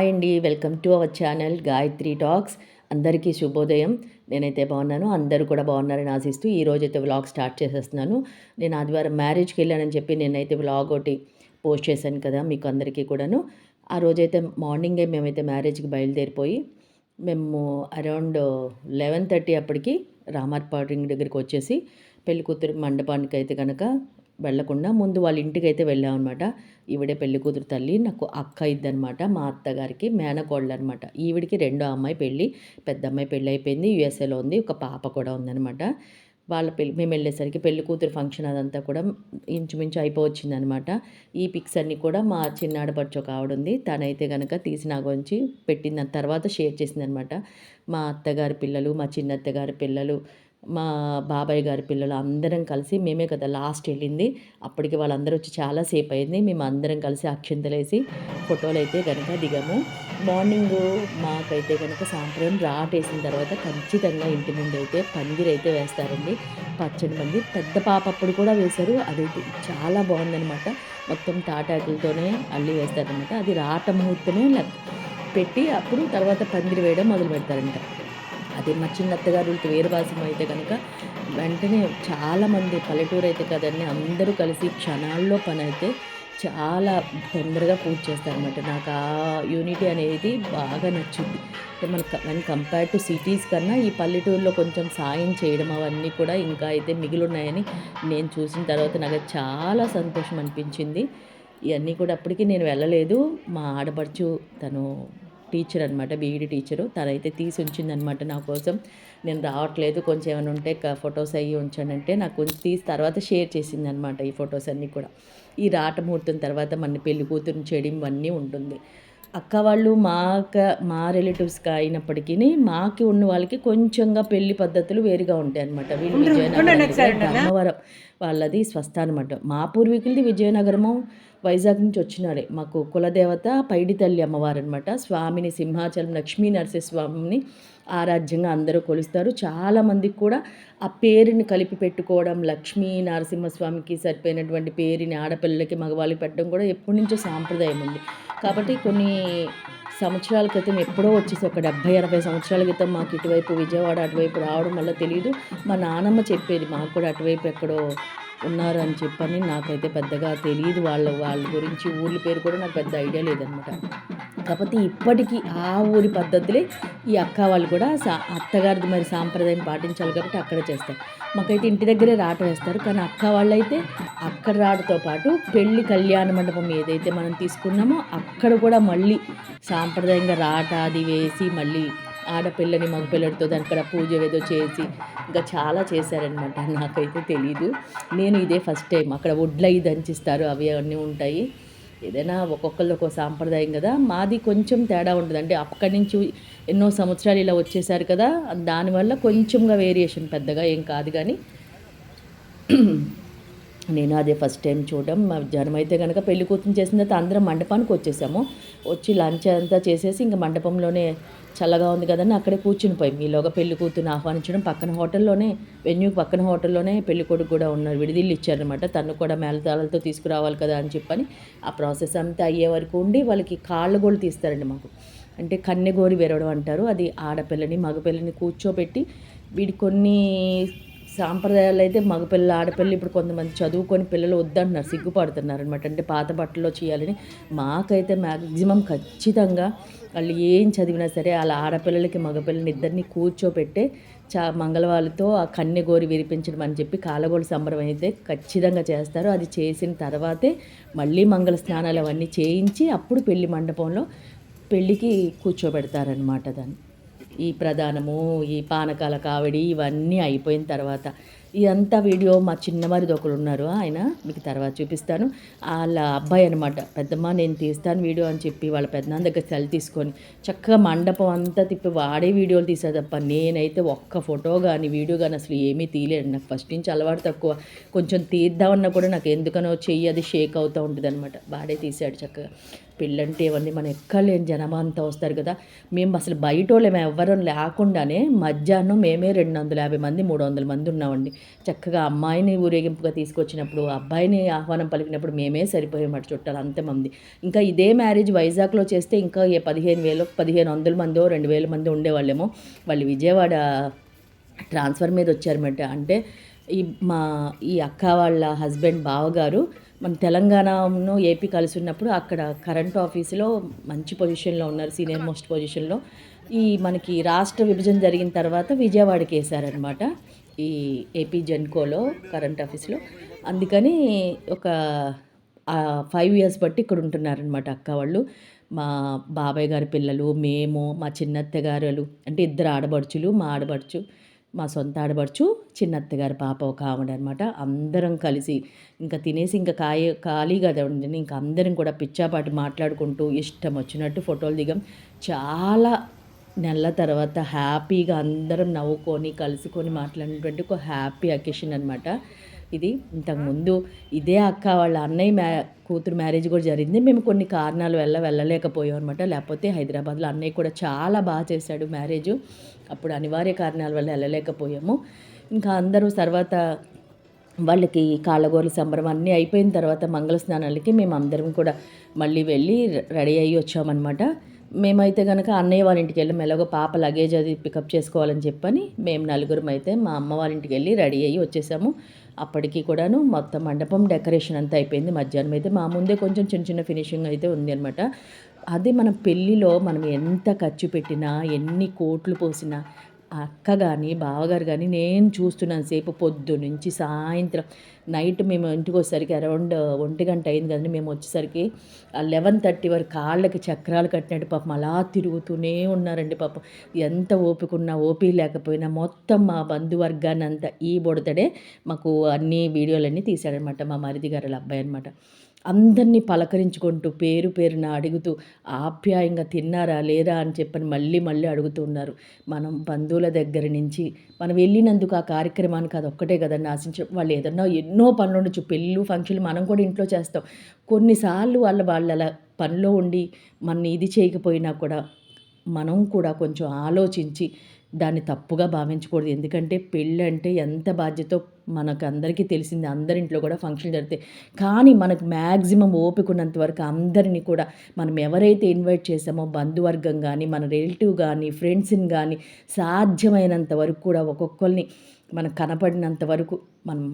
Hi అండి welcome to our channel Gayatri talks. అందరికీ శుభోదయం. నేనైతే బాగున్నాను. అందరూ కూడా బాగున్నారని ఆశిస్తూ ఈ రోజైతే అయితే వ్లాగ్ స్టార్ట్ చేసేస్తున్నాను. నేను ఆదివారం మ్యారేజ్కి వెళ్ళానని చెప్పి నేనైతే వ్లాగ్ ఒకటి పోస్ట్ చేశాను కదా మీకు అందరికీ కూడాను. ఆ రోజైతే మార్నింగే మేమైతే మ్యారేజ్కి బయలుదేరిపోయి మేము అరౌండ్ లెవెన్ థర్టీ అప్పటికి రామార్పాడు పాటింగ్ దగ్గరికి వచ్చేసి పెళ్ళి కూతురు మండపానికి అయితే కనుక వెళ్ళకుండా ముందు వాళ్ళ ఇంటికి అయితే వెళ్ళామన్నమాట. ఈవిడే పెళ్ళి కూతురు తల్లి నాకు అక్క ఇద్దనమాట మా అత్తగారికి మేనకోళ్ళు అనమాట ఈవిడికి రెండో అమ్మాయి పెళ్ళి పెద్ద అమ్మాయి పెళ్ళి అయిపోయింది యూఎస్ఏలో ఉంది ఒక పాప కూడా ఉందనమాట వాళ్ళ పెళ్ళి మేము వెళ్ళేసరికి పెళ్ళి కూతురు ఫంక్షన్ అదంతా కూడా ఇంచుమించు అయిపోవచ్చిందనమాట ఈ పిక్స్ అన్నీ కూడా మా చిన్నాడపడుచు ఒక ఆవిడ ఉంది. తనైతే కనుక తీసి నా గురించి పెట్టిన తర్వాత షేర్ చేసింది అనమాట మా అత్తగారి పిల్లలు మా చిన్నత్తగారి పిల్లలు మా బాబాయ్ గారి పిల్లలు అందరం కలిసి మేమే కదా లాస్ట్ వెళ్ళింది. అప్పటికి వాళ్ళందరూ వచ్చి చాలాసేపు అయింది. మేము అందరం కలిసి అక్షింతలేసి ఫోటోలు అయితే కనుక దిగాము. మార్నింగ్ మాకైతే కనుక సాయంత్రం రాటేసిన తర్వాత ఖచ్చితంగా ఇంటి ముందు అయితే పందిరి అయితే వేస్తారండి. పచ్చడి మంది పెద్ద పాప అప్పుడు కూడా వేశారు. అదైతే చాలా బాగుందనమాట మొత్తం తాటాకులతోనే అల్లి వేస్తారనమాట అది రాట ముహూర్తమే పెట్టి అప్పుడు తర్వాత పందిరి వేయడం మొదలు పెడతారంట అదే మా చిన్న అత్తగారు వీరవాసం అయితే కనుక వెంటనే చాలామంది పల్లెటూరు అయితే కదండి అందరూ కలిసి క్షణాల్లో పని అయితే చాలా తొందరగా పూజ చేస్తారనమాట నాకు ఆ యూనిటీ అనేది బాగా నచ్చింది. మన అండ్ కంపేర్ టు సిటీస్ కన్నా ఈ పల్లెటూరులో కొంచెం సాయం చేయడం అవన్నీ కూడా ఇంకా అయితే మిగిలి ఉన్నాయని నేను చూసిన తర్వాత నాకు చాలా సంతోషం అనిపించింది. ఇవన్నీ కూడా అప్పటికి నేను వెళ్ళలేదు. మా ఆడపడుచు తను టీచర్ అనమాట బీఈడి టీచరు. తనైతే తీసి ఉంచిందనమాట నా కోసం. నేను రావట్లేదు కొంచెం ఏమైనా ఉంటే ఫొటోస్ అయ్యి ఉంచానంటే నాకు కొంచెం తీసి తర్వాత షేర్ చేసింది అనమాట ఈ ఫొటోస్ అన్నీ కూడా. ఈ రాటముహూర్తం తర్వాత మన పెళ్ళి కూతురు చేయడం ఇవన్నీ ఉంటుంది. అక్క వాళ్ళు మాక మా రిలేటివ్స్గా అయినప్పటికీ మాకి ఉన్న వాళ్ళకి కొంచెంగా పెళ్ళి పద్ధతులు వేరుగా ఉంటాయి అనమాట వీళ్ళు విజయనగరం వాళ్ళది స్వస్థానం అనమాట మా పూర్వీకులది విజయనగరము వైజాగ్ నుంచి వచ్చినారే మాకు కులదేవత పైడి తల్లి అమ్మవారు అనమాట స్వామిని సింహాచలం లక్ష్మీ నరసింహస్వామిని ఆరాధ్యంగా అందరూ కొలుస్తారు. చాలామందికి కూడా ఆ పేరుని కలిపి పెట్టుకోవడం లక్ష్మీ నరసింహస్వామికి సరిపోయినటువంటి పేరుని ఆడపిల్లలకి మగవాళ్ళకి పెట్టడం కూడా ఎప్పటి నుంచో సాంప్రదాయం ఉంది. కాబట్టి కొన్ని సంవత్సరాల క్రితం ఎప్పుడో వచ్చేసి ఒక డెబ్బై అరవై సంవత్సరాల క్రితం మాకు ఇటువైపు విజయవాడ అటువైపు రావడం వల్ల తెలియదు మా నానమ్మ చెప్పేది మాకు కూడా అటువైపు ఎక్కడో ఉన్నారు అని చెప్పని నాకైతే పెద్దగా తెలియదు. వాళ్ళ వాళ్ళ గురించి ఊర్ల పేరు కూడా నాకు పెద్ద ఐడియా లేదనమాట. కాకపోతే ఇప్పటికీ ఆ ఊరి పద్ధతులే ఈ అక్క వాళ్ళు కూడా సా అత్తగారిది మరి సాంప్రదాయం పాటించాలి కాబట్టి అక్కడ చేస్తారు. మాకైతే ఇంటి దగ్గరే రాట వేస్తారు. కానీ అక్క వాళ్ళైతే అక్కడ రాటతో పాటు పెళ్ళి కళ్యాణ మండపం ఏదైతే మనం తీసుకున్నామో అక్కడ కూడా మళ్ళీ సాంప్రదాయంగా రాట అది వేసి మళ్ళీ ఆడపిల్లని మగపిల్లడితో దాని పూజ ఏదో చేసి ఇంకా చాలా చేశారనమాట నాకైతే తెలీదు. నేను ఇదే ఫస్ట్ టైం అక్కడ వడ్లయి దంచిస్తారు. అవి అన్నీ ఉంటాయి. ఏదైనా ఒక్కొక్కళ్ళు ఒక సాంప్రదాయం కదా. మాది కొంచెం తేడా ఉంటుంది అంటే అక్కడి నుంచి ఎన్నో సంవత్సరాలు ఇలా వచ్చేసారు కదా. దానివల్ల కొంచెంగా వేరియేషన్ పెద్దగా ఏం కాదు కానీ నేను అదే ఫస్ట్ టైం చూడడం. జ్వరం అయితే కనుక పెళ్ళి కూతురు చేసిన తర్వాత అందరం మండపానికి వచ్చేసాము. వచ్చి లంచ్ అంతా చేసేసి ఇంకా మండపంలోనే చల్లగా ఉంది కదని అక్కడే కూర్చుని పోయి. మీలోగా పెళ్ళి కూతురుని ఆహ్వానించడం పక్కన హోటల్లోనే వెన్యూ పక్కన హోటల్లోనే పెళ్ళి కొడుకు కూడా ఉన్నారు విడిదిల్లు ఇచ్చారనమాట తను కూడా మేళతాళాలతో తీసుకురావాలి కదా అని చెప్పని ఆ ప్రాసెస్ అంతా అయ్యే వరకు ఉండి వాళ్ళకి కాళ్ళు కూడా తీస్తారండి మాకు. అంటే కన్నెగోరి విరవడం అంటారు. అది ఆడపిల్లని మగపిల్లని కూర్చోబెట్టి వీడి కొన్ని సాంప్రదాయాలు అయితే మగపిల్ల ఆడపిల్ల ఇప్పుడు కొంతమంది చదువుకొని పిల్లలు వద్దంటున్నారు సిగ్గుపడుతున్నారు అనమాట అంటే పాత బట్టల్లో చేయాలని మాకైతే మ్యాక్సిమం ఖచ్చితంగా వాళ్ళు ఏం చదివినా సరే వాళ్ళ ఆడపిల్లలకి మగపిల్లని ఇద్దరిని కూర్చోపెట్టే చా మంగళవాళ్ళతో ఆ కన్నె గోరి విరిపించడం అని చెప్పి కాలగోలు సంబరం అయితే ఖచ్చితంగా చేస్తారు. అది చేసిన తర్వాతే మళ్ళీ మంగళ స్నానాలు అవన్నీ చేయించి అప్పుడు పెళ్ళి మండపంలో పెళ్ళికి కూర్చోబెడతారనమాట దాన్ని. ఈ ప్రధానము ఈ పానకాల కావిడి ఇవన్నీ అయిపోయిన తర్వాత ఇదంతా వీడియో మా చిన్నవారిది ఒకరు ఉన్నారు ఆయన మీకు తర్వాత చూపిస్తాను. వాళ్ళ అబ్బాయి అనమాట పెద్దమ్మ నేను తీస్తాను వీడియో అని చెప్పి వాళ్ళ పెద్దనాన్న దగ్గర సెల్ తీసుకొని చక్కగా మండపం అంతా తిప్పి వాడే వీడియోలు తీసా తప్ప నేనైతే ఒక్క ఫోటో కానీ వీడియో కానీ అసలు ఏమీ తీయలేదు. నాకు ఫస్ట్ నుంచి అలవాటు తక్కువ. కొంచెం తీద్దామన్నా కూడా నాకు ఎందుకనో చెయ్యి అది షేక్ అవుతూ ఉంటుంది అనమాట వాడే తీసాడు చక్కగా. పెళ్ళంటే ఇవన్నీ మనం ఎక్కలేని జనమా అంతా వస్తారు కదా. మేము అసలు బయట వాళ్ళు ఎవరు లేకుండానే మధ్యాహ్నం మేమే రెండు వందల యాభై మంది మూడు వందల మంది ఉన్నామండి. చక్కగా అమ్మాయిని ఊరేగింపుగా తీసుకొచ్చినప్పుడు అబ్బాయిని ఆహ్వానం పలికినప్పుడు మేమే సరిపోయేమాట చుట్టాలు అంతమంది ఇంకా ఇదే మ్యారేజ్ వైజాగ్లో చేస్తే ఇంకా ఏ పదిహేను వేలు పదిహేను వందల మందో రెండు వేల మంది ఉండేవాళ్ళేమో. వాళ్ళు విజయవాడ ట్రాన్స్ఫర్ మీద వచ్చారన్నమాట. అంటే ఈ మా ఈ అక్క వాళ్ళ హస్బెండ్ బావగారు మన తెలంగాణను ఏపీ కలిసి ఉన్నప్పుడు అక్కడ కరెంట్ ఆఫీసులో మంచి పొజిషన్లో ఉన్నారు సీనియర్ మోస్ట్ పొజిషన్లో. ఈ మనకి రాష్ట్ర విభజన జరిగిన తర్వాత విజయవాడకి వేశారనమాట ఈ ఏపీ జెన్కోలో కరెంట్ ఆఫీస్లో అందుకని ఒక ఫైవ్ ఇయర్స్ బట్టి ఇక్కడ ఉంటున్నారనమాట అక్క వాళ్ళు. మా బాబాయ్ గారి పిల్లలు మేము మా చిన్నత్త గారులు అంటే ఇద్దరు ఆడబడుచులు మా ఆడబడుచు మా సొంత ఆడబడుచు చిన్నత్తగారి పాప ఒక ఆవిడ అనమాట అందరం కలిసి ఇంకా తినేసి ఇంకా కాయ ఖాళీగా కదా ఇంకా అందరం కూడా పిచ్చాపాటి మాట్లాడుకుంటూ ఇష్టం వచ్చినట్టు ఫోటోలు దిగాం. చాలా నెల తర్వాత హ్యాపీగా అందరం నవ్వుకొని కలుసుకొని మాట్లాడినటువంటి ఒక హ్యాపీ అకేషన్ అనమాట ఇది ఇంతకుముందు ఇదే అక్క వాళ్ళ అన్నయ్య మ్యా కూతురు మ్యారేజ్ కూడా జరిగింది. మేము కొన్ని కారణాల వల్ల వెళ్ళలేకపోయాం అనమాట లేకపోతే హైదరాబాద్లో అన్నయ్య కూడా చాలా బాగా చేశాడు మ్యారేజ్. అప్పుడు అనివార్య కారణాల వల్ల వెళ్ళలేకపోయాము. ఇంకా అందరూ తర్వాత వాళ్ళకి కాళ్ళగోరల సంబరం అన్నీ అయిపోయిన తర్వాత మంగళ స్నానాలకి మేము అందరం కూడా మళ్ళీ వెళ్ళి రెడీ అయ్యి వచ్చామన్నమాట. మేమైతే కనుక అన్నయ్య వాళ్ళ ఇంటికి వెళ్ళి మెల్లగా పాప లగేజ్ అది పికప్ చేసుకోవాలని చెప్పని మేము నలుగురం అయితే మా అమ్మ వాళ్ళ ఇంటికి వెళ్ళి రెడీ అయ్యి వచ్చేసాము. అప్పటికి కూడాను మొత్తం మండపం డెకరేషన్ అంతా అయిపోయింది. మధ్యాహ్నం అయితే మా ముందే కొంచెం చిన్న చిన్న ఫినిషింగ్ అయితే ఉంది అనమాట అదే మన పెళ్ళిలో మనం ఎంత ఖర్చు పెట్టినా ఎన్ని కోట్లు పోసినా అక్క కానీ బావగారు కానీ నేను చూస్తున్నాను సేపు పొద్దు నుంచి సాయంత్రం. నైట్ మేము ఇంటికి వచ్చేసరికి అరౌండ్ ఒంటి గంట అయింది కదండి మేము వచ్చేసరికి లెవెన్ థర్టీ వరకు కాళ్ళకి చక్రాలు కట్టినట్టు పాపం అలా తిరుగుతూనే ఉన్నారండి పాపం. ఎంత ఓపిక ఉన్నా ఓపిక లేకపోయినా మొత్తం మా బంధువర్గాన్ని అంతా ఈ బుడతడే మాకు అన్ని వీడియోలన్నీ తీశాడనమాట మా మరిది గారు అబ్బాయి అనమాట అందరినీ పలకరించుకుంటూ పేరు పేరున అడుగుతూ ఆప్యాయంగా తిన్నారా లేరా అని చెప్పని మళ్ళీ మళ్ళీ అడుగుతూ ఉన్నారు. మనం బంధువుల దగ్గర నుంచి మనం వెళ్ళినందుకు ఆ కార్యక్రమానికి అది ఒక్కటే కదండి ఆశించ వాళ్ళు ఏదన్నా ఎన్నో పనులు ఉండొచ్చు పెళ్ళి ఫంక్షన్లు మనం కూడా ఇంట్లో చేస్తాం. కొన్నిసార్లు వాళ్ళ వాళ్ళ పనిలో ఉండి మన ఇది చేయకపోయినా కూడా మనం కూడా కొంచెం ఆలోచించి దాన్ని తప్పుగా భావించకూడదు. ఎందుకంటే పెళ్ళి అంటే ఎంత బాధ్యతో మనకు అందరికీ తెలిసింది అందరింట్లో కూడా ఫంక్షన్ జరుగుతాయి కానీ మనకు మ్యాక్సిమం ఓపిక ఉన్నంత వరకు అందరినీ కూడా మనం ఎవరైతే ఇన్వైట్ చేసామో బంధువర్గం కానీ మన రిలేటివ్ కానీ ఫ్రెండ్స్ని కానీ సాధ్యమైనంత వరకు కూడా ఒక్కొక్కరిని మనకు కనపడినంత వరకు మనం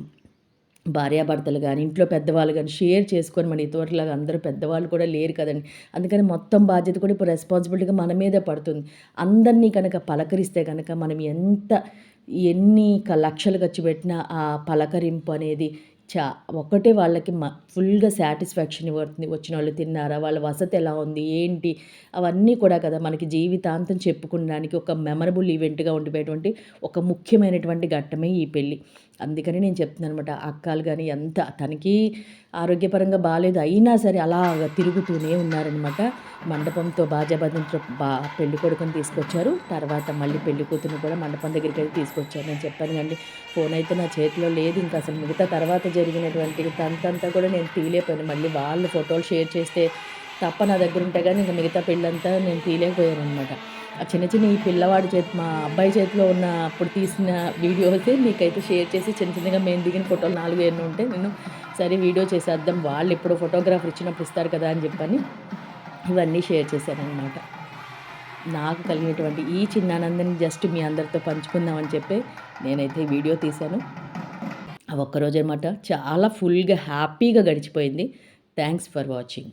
భార్యాభర్తలు కానీ ఇంట్లో పెద్దవాళ్ళు కానీ షేర్ చేసుకొని మన ఇతరులాగా అందరూ పెద్దవాళ్ళు కూడా లేరు కదండి. అందుకని మొత్తం బాధ్యత కూడా ఇప్పుడు రెస్పాన్సిబిలిటీగా మన మీదే పడుతుంది. అందరినీ కనుక పలకరిస్తే కనుక మనం ఎంత ఎన్ని లక్షలు ఖర్చు పెట్టినా ఆ పలకరింపు అనేది చా ఒకటే వాళ్ళకి మ ఫుల్గా సాటిస్ఫాక్షన్ ఇవ్వతుంది వచ్చిన వాళ్ళు తిన్నారా వాళ్ళ వసతి ఎలా ఉంది ఏంటి అవన్నీ కూడా కదా మనకి జీవితాంతం చెప్పుకోవడానికి ఒక మెమరబుల్ ఈవెంట్గా ఉండిపోయేటువంటి ఒక ముఖ్యమైనటువంటి ఘట్టమే ఈ పెళ్ళి. అందుకని నేను చెప్తున్నాను అనమాట అక్కలు కానీ ఎంత తనకి ఆరోగ్యపరంగా బాగాలేదు అయినా సరే అలా తిరుగుతూనే ఉన్నారనమాట మండపంతో బాజాబంధంతో బా పెళ్ళి కొడుకుని తీసుకొచ్చారు. తర్వాత మళ్ళీ పెళ్ళి కూతురు కూడా మండపం దగ్గరికి వెళ్ళి తీసుకొచ్చారు. నేను చెప్పాను కండి ఫోన్ అయితే నా చేతిలో లేదు. ఇంకా అసలు మిగతా తర్వాత జరిగినటువంటి తంతంతా కూడా నేను తీలేకపోయాను మళ్ళీ వాళ్ళు ఫోటోలు షేర్ చేస్తే తప్ప నా దగ్గర ఉంటే కానీ ఇంకా మిగతా పెళ్ళంతా నేను తీయలేకపోయాను అనమాట చిన్న చిన్న ఈ పిల్లవాడి చేతి మా అబ్బాయి చేతిలో ఉన్న అప్పుడు తీసిన వీడియోస్ మీకైతే షేర్ చేసి చిన్న చిన్నగా మేము దిగిన ఫోటోలు నాలుగు ఎన్ని ఉంటే నేను సరే వీడియో చేసేద్దాం వాళ్ళు ఎప్పుడు ఫోటోగ్రాఫర్ ఇచ్చినప్పుడు ఇస్తారు కదా అని చెప్పని ఇవన్నీ షేర్ చేశానమాట నాకు కలిగినటువంటి ఈ చిన్న ఆనందాన్ని జస్ట్ మీ అందరితో పంచుకుందామని చెప్పి నేనైతే వీడియో తీశాను. ఆ ఒక్కరోజు అనమాట చాలా ఫుల్గా హ్యాపీగా గడిచిపోయింది. Thanks for watching